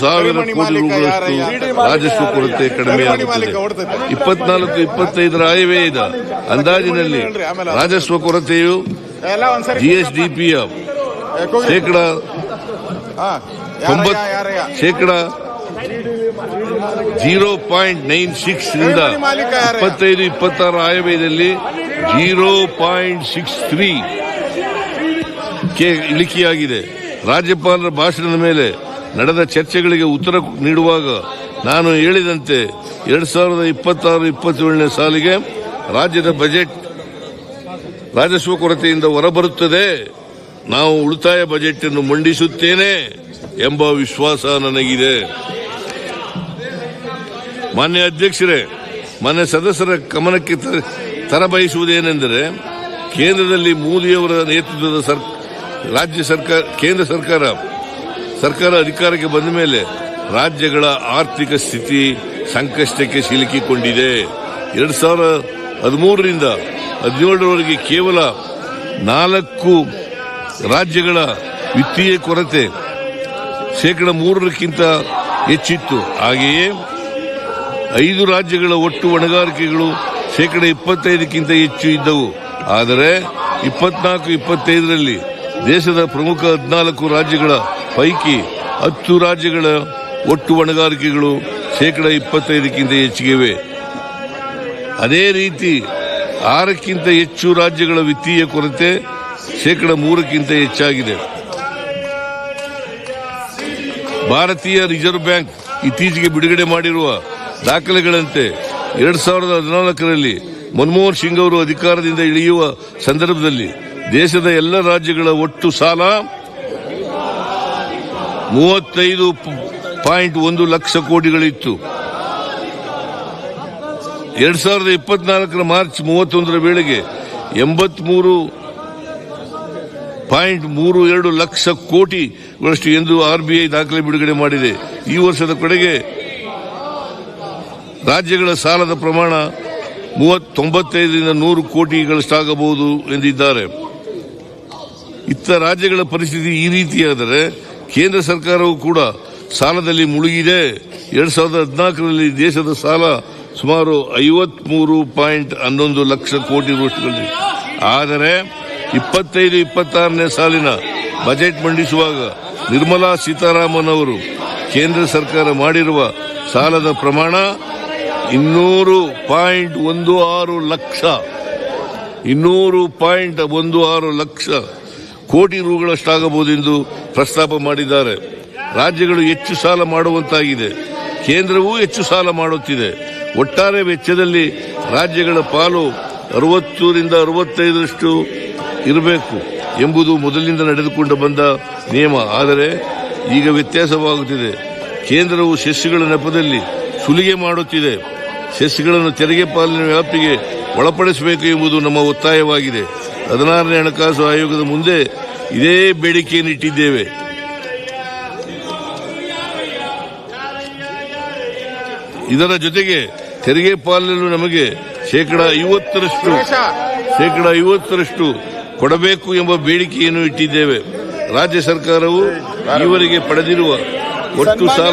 ಸಾವಿರ ಕೋಟಿ ಯಾರಯ್ಯ? ರಾಜಸ್ವ ಕೊರತೆ ಕಡಿಮೆ ಕಡಿಮಣಿ ಆಗುತ್ತದೆ ಇಪ್ಪತ್ನಾಲ್ಕು ಇಪ್ಪತ್ತೈದರ ಆಯವ್ಯಯದ ಅಂದಾಜಿನಲ್ಲಿ ರಾಜಸ್ವ ಕೊರತೆಯು ಜಿಎಸ್ಡಿಪಿಯ. ಶೇಕಡ ಶೇಕಡ ಜೀರೋ ಪಾಯಿಂಟ್ ನೈನ್ ಸಿಕ್ಸ್ ಯಾರಯ್ಯ? ಇಪ್ಪತ್ತೈದು ಇಪ್ಪತ್ತಾರು ಆಯವ್ಯಯದಲ್ಲಿ ಜೀರೋ ಪಾಯಿಂಟ್ ಸಿಕ್ಸ್ ತ್ರೀ ಕೆ ಇಳಿಕೆಯಾಗಿದೆ. ರಾಜ್ಯಪಾಲರ ಭಾಷಣದ ಮೇಲೆ ನಡೆದ ಚರ್ಚೆಗಳಿಗೆ ಉತ್ತರ ನೀಡುವಾಗ ನಾನು ಹೇಳಿದಂತೆ ಎರಡ್ ಸಾವಿರದ ಇಪ್ಪತ್ತಾರು ಇಪ್ಪತ್ತೇಳನೇ ಸಾಲಿಗೆ ರಾಜ್ಯದ ಬಜೆಟ್ ರಾಜಸ್ವ ಕೊರತೆಯಿಂದ ಹೊರಬರುತ್ತದೆ. ನಾವು ಉಳಿತಾಯ ಬಜೆಟ್ ಅನ್ನು ಮಂಡಿಸುತ್ತೇನೆ ಎಂಬ ವಿಶ್ವಾಸ ನನಗಿದೆ. ಮಾನ್ಯ ಅಧ್ಯಕ್ಷರೇ, ಮಾನ್ಯ ಸದಸ್ಯರ ಗಮನಕ್ಕೆ ತರಬಯಸುವುದೇನೆಂದರೆ ಕೇಂದ್ರದಲ್ಲಿ ಮೋದಿಯವರ ನೇತೃತ್ವದ ರಾಜ್ಯ ಸರ್ಕಾರ, ಕೇಂದ್ರ ಸರ್ಕಾರ ಸರ್ಕಾರ ಅಧಿಕಾರಕ್ಕೆ ಬಂದ ಮೇಲೆ ರಾಜ್ಯಗಳ ಆರ್ಥಿಕ ಸ್ಥಿತಿ ಸಂಕಷ್ಟಕ್ಕೆ ಸಿಲುಕಿಕೊಂಡಿದೆ. ಎರಡ್ ಸಾವಿರ ಹದಿಮೂರರಿಂದ ಹದಿನೇಳರವರೆಗೆ ಕೇವಲ ನಾಲ್ಕು ರಾಜ್ಯಗಳ ವಿತ್ತೀಯ ಕೊರತೆ ಶೇಕಡ ಮೂರಕ್ಕಿಂತ ಹೆಚ್ಚಿತ್ತು. ಹಾಗೆಯೇ ಐದು ರಾಜ್ಯಗಳ ಒಟ್ಟು ಹೊಣೆಗಾರಿಕೆಗಳು ಶೇಕಡ ಇಪ್ಪತ್ತೈದಕ್ಕಿಂತ ಹೆಚ್ಚು ಇದ್ದವು. ಆದರೆ ಇಪ್ಪತ್ನಾಲ್ಕು, ಇಪ್ಪತ್ತೈದರಲ್ಲಿ ದೇಶದ ಪ್ರಮುಖ ಹದಿನಾಲ್ಕು ರಾಜ್ಯಗಳ ಪೈಕಿ ಹತ್ತು ರಾಜ್ಯಗಳ ಒಟ್ಟು ಹೊಣೆಗಾರಿಕೆಗಳು ಶೇಕಡ ಇಪ್ಪತ್ತೈದಕ್ಕಿಂತ ಹೆಚ್ಚಿಗೆವೆ. ಅದೇ ರೀತಿ ಆರಕ್ಕಿಂತ ಹೆಚ್ಚು ರಾಜ್ಯಗಳ ವಿತ್ತೀಯ ಕೊರತೆ ಶೇಕಡ ಮೂರಕ್ಕಿಂತ ಹೆಚ್ಚಾಗಿದೆ. ಭಾರತೀಯ ರಿಸರ್ವ್ ಬ್ಯಾಂಕ್ ಇತ್ತೀಚೆಗೆ ಬಿಡುಗಡೆ ಮಾಡಿರುವ ದಾಖಲೆಗಳಂತೆ ಎರಡ್ ಸಾವಿರದ ಹದಿನಾಲ್ಕರಲ್ಲಿ ಮನಮೋಹನ್ ಸಿಂಗ್ ಅವರು ಅಧಿಕಾರದಿಂದ ಇಳಿಯುವ ಸಂದರ್ಭದಲ್ಲಿ ದೇಶದ ಎಲ್ಲ ರಾಜ್ಯಗಳ ಒಟ್ಟು ಸಾಲ ಮೂವತ್ತೈದು ಪಾಯಿಂಟ್ ಒಂದು ಲಕ್ಷ ಕೋಟಿಗಳಿತ್ತು. ಎರಡ್ ಸಾವಿರದ ಇಪ್ಪತ್ನಾಲ್ಕರ ಮಾರ್ಚ್ ಮೂವತ್ತೊಂದರ ವೇಳೆಗೆ ಎಂಬತ್ಮೂರು ಪಾಯಿಂಟ್ ಮೂರು ಎರಡು ಲಕ್ಷ ಕೋಟಿಗಳಷ್ಟು ಎಂದು ಆರ್ಬಿಐ ದಾಖಲೆ ಬಿಡುಗಡೆ ಮಾಡಿದೆ. ಈ ವರ್ಷದ ಕಡೆಗೆ ರಾಜ್ಯಗಳ ಸಾಲದ ಪ್ರಮಾಣ ಮೂವತ್ತೊಂಬತ್ತೈದರಿಂದ ನೂರು ಕೋಟಿಗಳಷ್ಟಾಗಬಹುದು ಎಂದಿದ್ದಾರೆ. ಇತ್ತ ರಾಜ್ಯಗಳ ಪರಿಸ್ಥಿತಿ ಈ ರೀತಿಯಾದರೆ ಕೇಂದ್ರ ಸರ್ಕಾರವು ಕೂಡ ಸಾಲದಲ್ಲಿ ಮುಳುಗಿದೆ. ಎರಡ್ ಸಾವಿರದ ಹದಿನಾಲ್ಕರಲ್ಲಿ ದೇಶದ ಸಾಲ ಸುಮಾರು ಐವತ್ಮೂರು ಪಾಯಿಂಟ್ ಹನ್ನೊಂದು ಲಕ್ಷ ಕೋಟಿ ರೂಪಾಯಿ ಆದರೆ ಇಪ್ಪತ್ತೈದು, ಇಪ್ಪತ್ತಾರನೇ ಸಾಲಿನ ಬಜೆಟ್ ಮಂಡಿಸುವಾಗ ನಿರ್ಮಲಾ ಸೀತಾರಾಮನ್ ಅವರು ಕೇಂದ್ರ ಸರ್ಕಾರ ಮಾಡಿರುವ ಸಾಲದ ಪ್ರಮಾಣ ಇನ್ನೂರು ಪಾಯಿಂಟ್ ಒಂದು ಆರು ಲಕ್ಷ, ಇನ್ನೂರು ಪಾಯಿಂಟ್ ಒಂದು ಆರು ಲಕ್ಷ ಕೋಟಿ ರುಗಳಷ್ಟಾಗಬಹುದೆಂದು ಪ್ರಸ್ತಾಪ ಮಾಡಿದ್ದಾರೆ. ರಾಜ್ಯಗಳು ಹೆಚ್ಚು ಸಾಲ ಮಾಡುವಂತಾಗಿದೆ. ಕೇಂದ್ರವೂ ಹೆಚ್ಚು ಸಾಲ ಮಾಡುತ್ತಿದೆ. ಒಟ್ಟಾರೆ ವೆಚ್ಚದಲ್ಲಿ ರಾಜ್ಯಗಳ ಪಾಲು ಅರವತ್ತರಿಂದ ಅರವತ್ತೈದರಷ್ಟು ಇರಬೇಕು ಎಂಬುದು ಮೊದಲಿನಿಂದ ನಡೆದುಕೊಂಡು ಬಂದ ನಿಯಮ. ಆದರೆ ಈಗ ವ್ಯತ್ಯಾಸವಾಗುತ್ತಿದೆ. ಕೇಂದ್ರವು ಸೆಸ್ಸುಗಳ ನೆಪದಲ್ಲಿ ಸುಲಿಗೆ ಮಾಡುತ್ತಿದೆ. ಸೆಸ್ಗಳನ್ನು ತೆರಿಗೆ ಪಾಲನೆ ವ್ಯಾಪ್ತಿಗೆ ಒಳಪಡಿಸಬೇಕು ಎಂಬುದು ನಮ್ಮ ಒತ್ತಾಯವಾಗಿದೆ. ಹದಿನಾರನೇ ಹಣಕಾಸು ಆಯೋಗದ ಮುಂದೆ ಇದೇ ಬೇಡಿಕೆಯನ್ನು ಇಟ್ಟಿದ್ದೇವೆ. ಇದರ ಜೊತೆಗೆ ತೆರಿಗೆ ಪಾಲನೆಯನ್ನು ನಮಗೆ ಶೇಕಡ ಐವತ್ತರಷ್ಟು ಶೇಕಡ ಐವತ್ತರಷ್ಟು ಕೊಡಬೇಕು ಎಂಬ ಬೇಡಿಕೆಯನ್ನು ಇಟ್ಟಿದ್ದೇವೆ. ರಾಜ್ಯ ಸರ್ಕಾರವು ಈವರೆಗೆ ಪಡೆದಿರುವ ಒಟ್ಟು ಸಾಲ